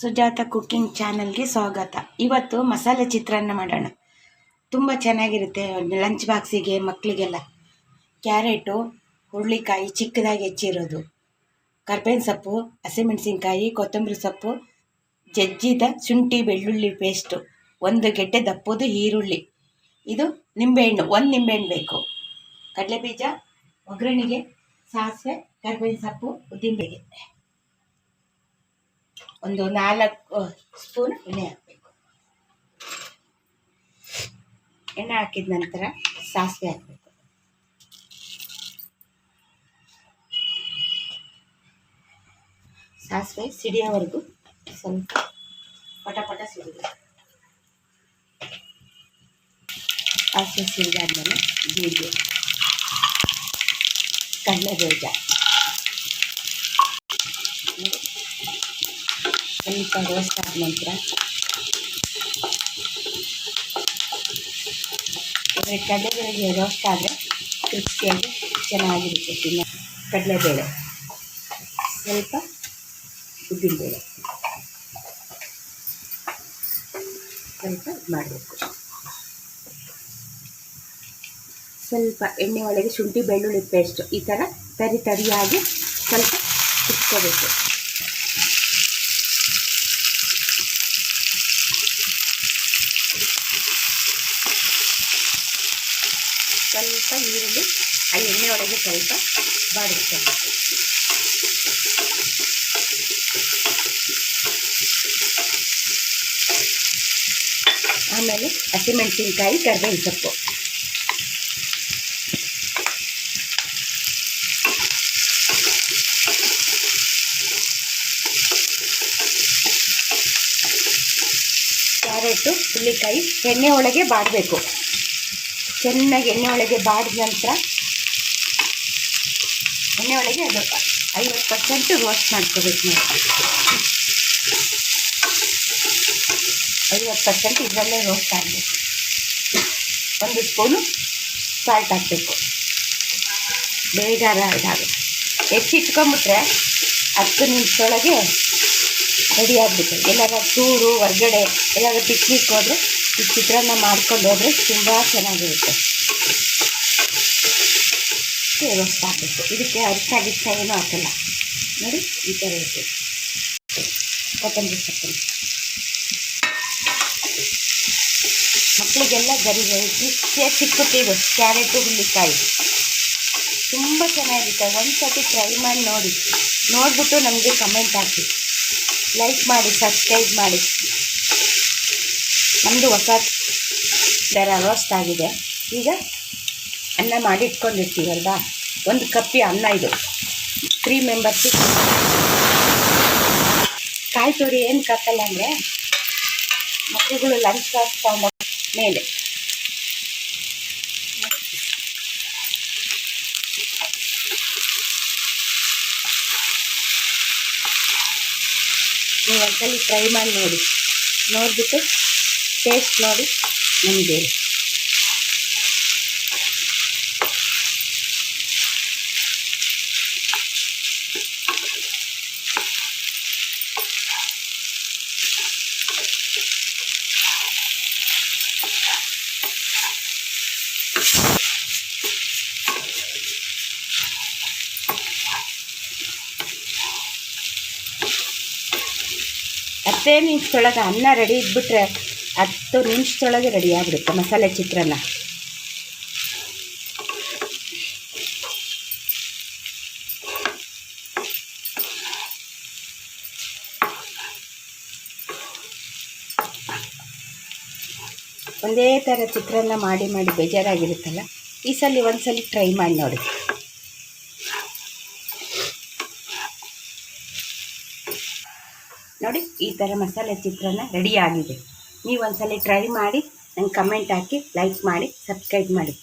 Sujata cooking ಚಾನಲ್ಗೆ ಸ್ವಾಗತ. ಇವತ್ತು ಮಸಾಲೆ ಚಿತ್ರಾನ್ನ ಮಾಡೋಣ. ತುಂಬ ಚೆನ್ನಾಗಿರುತ್ತೆ ಲಂಚ್ ಬಾಕ್ಸಿಗೆ ಮಕ್ಕಳಿಗೆಲ್ಲ ಕ್ಯಾರೆಟು, ಹುರುಳಿಕಾಯಿ ಚಿಕ್ಕದಾಗಿ ಹೆಚ್ಚಿರೋದು. ಕರ್ಬೇವಿನ ಸೊಪ್ಪು, ಹಸಿಮೆಣಸಿನ್ಕಾಯಿ, ಕೊತ್ತಂಬರಿ ಸೊಪ್ಪು, ಜಜ್ಜಿದ ಶುಂಠಿ ಬೆಳ್ಳುಳ್ಳಿ ಪೇಸ್ಟು, ಒಂದು ಗೆಡ್ಡೆ ದಪ್ಪೋದು ಈರುಳ್ಳಿ. ಇದು ನಿಂಬೆಹಣ್ಣು, ಒಂದು ನಿಂಬೆಹಣ್ಣು ಬೇಕು. ಕಡಲೆ ಬೀಜ ಒಗ್ಗರಣೆಗೆ ಸಾಸಿವೆ, ಕರ್ಬೇವಿನ ಸೊಪ್ಪು, ಉದ್ದಿನಬೇಳೆ. ಒಂದು ನಾಲ್ಕು ಸ್ಪೂನ್ ಎಣ್ಣೆ ಹಾಕಬೇಕು. ಎಣ್ಣೆ ಹಾಕಿದ ನಂತರ ಸಾಸಿವೆ ಹಾಕಬೇಕು. ಸಾಸಿವೆ ಸಿಡಿಯೋವರೆಗೂ ಸ್ವಲ್ಪ ಪಟ ಪಟ ಸಿಡಿಬೇಕು. ಸಾಸಿವೆ ಸಿಡಿದಾದ್ಮೇಲೆ ಜೀರಿಗೆ ಕಡಲೆಬೇಳೆ ಸ್ವಲ್ಪ ರೋಸ್ಟ್ ಆದ ನಂತರ ಕಡಲೆಬೇಳೆಗೆ ಕಡಲೆಬೇಳೆ ರೋಸ್ಟ್ ಆದರೆ ಕ್ರಿಸ್ಪಿಯಾಗಿ ಚೆನ್ನಾಗಿರುತ್ತೆ ತಿನ್ನ ಕಡಲೆಬೇಳೆ. ಸ್ವಲ್ಪ ಉದ್ದಿನಬೇಳೆ. ಸ್ವಲ್ಪ ಮಾಡಬೇಕು. ಸ್ವಲ್ಪ ಎಣ್ಣೆ ಒಳಗೆ ಶುಂಠಿ ಬೆಳ್ಳುಳ್ಳಿ ಪೇಸ್ಟ್ ಈ ಥರ ತರಿ ತರಿಯಾಗಿ ಸ್ವಲ್ಪ ಕುಚ್ಕೋಬೇಕು ಸ್ವಲ್ಪ ಈರುಳ್ಳಿ, ಆ ಎಣ್ಣೆ ಒಳಗೆ ಸ್ವಲ್ಪ ಬಾಡಿಸ್ಕೊಬೇಕು ಆಮೇಲೆ ಹಸಿಮೆಣಸಿನ್ಕಾಯಿ ಕರ್ಬೇವಿನ ಸೊಪ್ಪು ಕ್ಯಾರೆಟು ಹುಲ್ಲಿಕಾಯಿ ಎಣ್ಣೆ ಒಳಗೆ ಬಾಡಬೇಕು. ಚೆನ್ನಾಗಿ ಎಣ್ಣೆ ಒಳಗೆ ಬಾಡಿದ ನಂತರ ಎಣ್ಣೆ ಒಳಗೆ ಅದು ಐವತ್ತು ಪರ್ಸೆಂಟ್ ರೋಸ್ಟ್ ಮಾಡ್ಕೋಬೇಕು ನಾವು. ಐವತ್ತು ಪರ್ಸೆಂಟ್ ಇದರಲ್ಲೇ ರೋಸ್ಟ್ ಆಗಬೇಕು. ಒಂದು ಸ್ಪೂನು ಸಾಲ್ಟ್ ಹಾಕಬೇಕು. ಬೇಗ ಇದಾಗುತ್ತೆ ಹೆಚ್ಚಿಟ್ಕೊಂಬಿಟ್ರೆ ಹತ್ತು ನಿಮಿಷದೊಳಗೆ ರೆಡಿ ಆಗಿಬಿಟ್ಟು ಎಲ್ಲಾದ್ರೂ ಟೂರು ಹೊರ್ಗಡೆ ಎಲ್ಲಾದ್ರೂ ಪಿಕ್ನಿಕ್ ಹೋದರೆ ಈ ಚಿತ್ರಾನ್ನ ಮಾಡ್ಕೊಂಡು ಹೋದರೆ ತುಂಬ ಚೆನ್ನಾಗಿರುತ್ತೆ. ರೋಸ್ಟ್ ಹಾಕಬೇಕು ಇದಕ್ಕೆ ಅರಿಶ ಗಿಷ್ಟ ಏನೂ ಹಾಕಲ್ಲ. ನೋಡಿ, ಈ ಥರ ಇರುತ್ತೆ. ಕೊತ್ತಂಬರಿ ಸೊಪ್ಪು. ಮಕ್ಕಳಿಗೆಲ್ಲ ಗರಿ ಗರಿ ಚಿಕ್ಕ ಸಿಕ್ಕುತ್ತೆ ಕ್ಯಾರೆಟು, ಹುಲ್ಲಿಕಾಯಿ. ತುಂಬ ಚೆನ್ನಾಗಿರುತ್ತೆ. ಒಂದು ಸತಿ ಟ್ರೈ ಮಾಡಿ ನೋಡಿ. ನೋಡಿಬಿಟ್ಟು ನಮಗೆ ಕಮೆಂಟ್ ಹಾಕಿ. ಲೈಕ್ ಮಾಡಿ ಸಬ್ಸ್ಕ್ರೈಬ್ ಮಾಡಿ. ನಮ್ಮದು ಹೊಸ ಥರ ರೋಸ್ಟ್ ಆಗಿದೆ. ಈಗ ಅನ್ನ ಮಾಡಿ ಇಟ್ಕೊಂಡಿರ್ತೀವಲ್ವಾ ಒಂದು ಕಪ್ಪಿ ಅನ್ನ ಇದು. ತ್ರೀ ಮೆಂಬರ್ಸು ಕಾಯಿ ತುರಿ ಏನು ಕಕ್ಕಲ್ಲ ಅಂದರೆ ಮಕ್ಕಳುಗಳು ಲಂಚ್ ಬಾಕ್ಸ್ ತಗೊಂಡು ಮೇಲೆ. ನೀವು ಒಂದ್ಸಲಿ ಟ್ರೈ ಮಾಡಿ ನೋಡಿ. ನೋಡಿಬಿಟ್ಟು ಟೇಸ್ಟ್ ನೋಡಿ ನಮಗೆ. ಹತ್ತೇ ನಿಮಿಷದೊಳಗೆ ಅನ್ನ ರೆಡಿ ಇದ್ಬಿಟ್ರೆ ಹತ್ತು ನಿಮಿಷದೊಳಗೆ ರೆಡಿ ಆಗಿಬಿಡುತ್ತೆ ಮಸಾಲೆ ಚಿತ್ರಾನ್ನ. ಒಂದೇ ಥರ ಚಿತ್ರಾನ್ನ ಮಾಡಿ ಮಾಡಿ ಬೇಜಾರಾಗಿರುತ್ತಲ್ಲ, ಈ ಸಲ ಒಂದ್ಸಲ ಟ್ರೈ ಮಾಡಿ ನೋಡಿ. ನೋಡಿ, ಈ ಥರ ಮಸಾಲೆ ಚಿತ್ರಾನ್ನ ರೆಡಿ ಆಗಿದೆ. ನೀವು ಒಂದ್ಸಲ ಟ್ರೈ ಮಾಡಿ ನಂಗೆ ಕಮೆಂಟ್ ಹಾಕಿ ಲೈಕ್ ಮಾಡಿ ಸಬ್ಸ್ಕ್ರೈಬ್ ಮಾಡಿ.